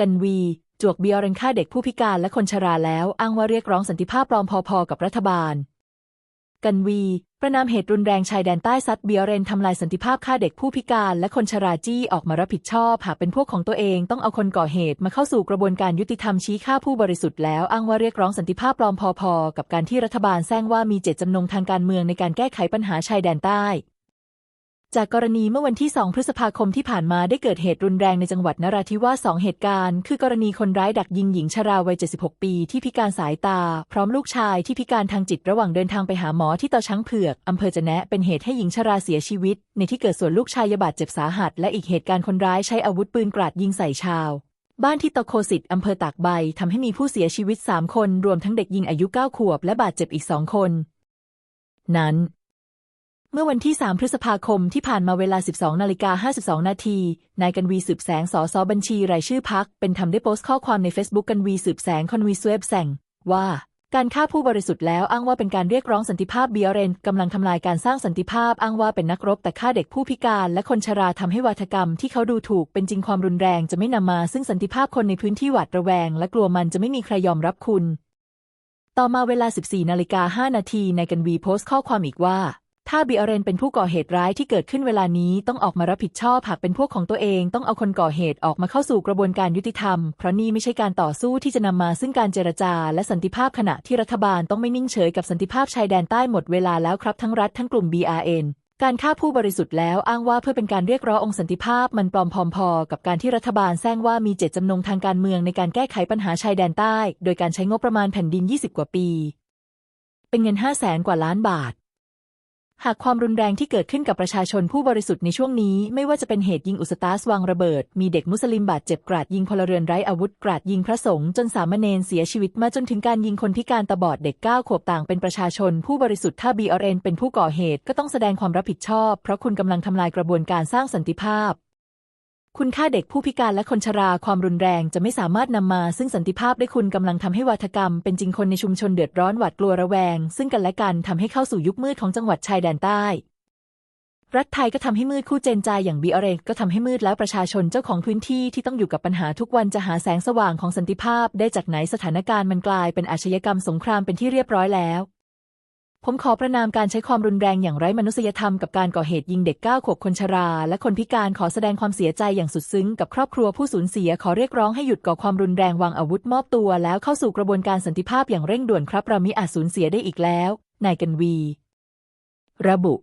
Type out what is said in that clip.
กันวี จวกเบียรันฆ่าเด็กผู้พิการและคนชราแล้ว อ้างว่าเรียกร้องสันติภาพปลอมพอๆกับรัฐบาล กันวี ประนามเหตุรุนแรงชายแดนใต้ซัดเบียเรนทำลายสันติภาพฆ่าเด็กผู้พิการและคนชราจี้ออกมารับผิดชอบ หากเป็นพวกของตัวเองต้องเอาคนก่อเหตุมาเข้าสู่กระบวนการยุติธรรมชี้ฆ่าผู้บริสุทธิ์แล้วอ้างว่าเรียกร้องสันติภาพปลอมพอๆกับการที่รัฐบาลแซงว่ามีเจตจำนงทางการเมืองในการแก้ไขปัญหาชายแดนใต้ จากกรณีเมื่อวันที่ 2 พฤษภาคมที่ผ่านมาได้เกิดเหตุรุนแรงในจังหวัดนราธิวาสสองเหตุการณ์ คือกรณีคนร้ายดักยิงหญิงชราวัย 76 ปีที่พิการสายตา พร้อมลูกชายที่พิการทางจิตระหว่างเดินทางไปหาหมอที่เตาช้างเผือกอำเภอจะแนะเป็นเหตุให้หญิงชราเสียชีวิต ในที่เกิดส่วนลูกชายบาดเจ็บสาหัส และอีกเหตุการณ์คนร้ายใช้อาวุธปืนกราดยิงใส่ชาวบ้านที่ตะโคสิตอำเภอตากใบทำให้มีผู้เสียชีวิต 3 คน รวมทั้งเด็กหญิงอายุ 9 ขวบ และบาดเจ็บอีก 2 คน นั้น เมื่อวันที่ 3 พฤษภาคมที่ผ่านมาเวลา 12 นาฬิกา 52 นาที นายกันวีสืบแสงสอสอบัญชีรายชื่อพัก เป็นทำได้โพสต์ข้อความใน Facebook กันวีสืบแสงคอนวีสเวบแสงว่า การฆ่าผู้บริสุทธิ์แล้วอ้างว่าเป็นการเรียกร้องสันติภาพเบียเรนกำลังทำลายการสร้างสันติภาพอ้างว่าเป็นนักรบแต่ฆ่าเด็กผู้พิการ และคนชราทำให้วาทกรรมที่เขาดูถูกเป็นจริงความรุนแรงจะไม่นำมา ซึ่งสันติภาพคนในพื้นที่หวาดระแวง และกลัวมันจะไม่มีใครยอมรับคุณ ต่อมาเวลา 14 นาฬิกา 5 นาทีนายกันวีโพสต์ข้อความอีกว่า ถ้าบีอาเรนเป็นผู้ก่อเหตุร้ายที่เกิดขึ้นเวลานี้ต้องออกมารับผิดชอบหากเป็นพวกของตัวเองต้องเอาคนก่อเหตุออกมาเข้าสู่กระบวนการยุติธรรม เพราะนี่ไม่ใช่การต่อสู้ที่จะนำมาซึ่งการเจรจา และสันติภาพขณะที่รัฐบาลต้องไม่นิ่งเฉยกับสันติภาพชายแดนใต้หมดเวลาแล้วครับทั้งรัฐทั้งกลุ่ม BRN การฆ่าผู้บริสุทธิ์แล้วอ้างว่าเพื่อเป็นการเรียกร้ององค์สันติภาพมันปลอมพอมพอ กับการที่รัฐบาลแซงว่ามีเจตจำนงทางการเมืองในการแก้ไขปัญหาชายแดนใต้ โดยการใช้งบประมาณแผ่นดิน 20 กว่าปี เป็นเงิน 5 0 0แสนกว่าล้านบาท หากความรุนแรงที่เกิดขึ้นกับประชาชนผู้บริสุทธิ์ในช่วงนี้ ไม่ว่าจะเป็นเหตุยิงอุสตาสวางระเบิด มีเด็กมุสลิมบาดเจ็บกราดยิงพลเรือนไร้อาวุธกราดยิงพระสงฆ์จนสามเณรเสียชีวิตมาจนถึงการยิงคนพิการตาบอดเด็กเก้าขวบต่างเป็นประชาชนผู้บริสุทธิ์ถ้าบีอเรนเป็นผู้ก่อเหตุก็ต้องแสดงความรับผิดชอบ เพราะคุณกำลังทำลายกระบวนการสร้างสันติภาพ คุณฆ่าเด็กผู้พิการและคนชราความรุนแรงจะไม่สามารถนำมาซึ่งสันติภาพได้คุณกำลังทำให้วาทกรรม เป็นจริงคนในชุมชนเดือดร้อนหวาดกลัวระแวง ซึ่งกันและกันทำให้เข้าสู่ยุคมืดของจังหวัดชายแดนใต้ รัฐไทยก็ทำให้มืดคู่เจนจาอย่างบีอเรก็ทำให้มืดแล้วประชาชนเจ้าของพื้นที่ที่ต้องอยู่กับปัญหาทุกวันจะหาแสงสว่างของสันติภาพ ได้จากไหนสถานการณ์มันกลายเป็นอาชญากรรมสงครามเป็นที่เรียบร้อยแล้ว ผมขอประนามการใช้ความรุนแรงอย่างไร้มนุษยธรรมกับการก่อเหตุยิงเด็กเก้าขวบคนชรา และคนพิการขอแสดงความเสียใจอย่างสุดซึ้งกับครอบครัวผู้สูญเสียขอเรียกร้องให้หยุดก่อความรุนแรงวางอาวุธมอบตัว แล้วเข้าสู่กระบวนการสันติภาพอย่างเร่งด่วนครับ เรามิอาจสูญเสียได้อีกแล้วนายกันวี ระบุ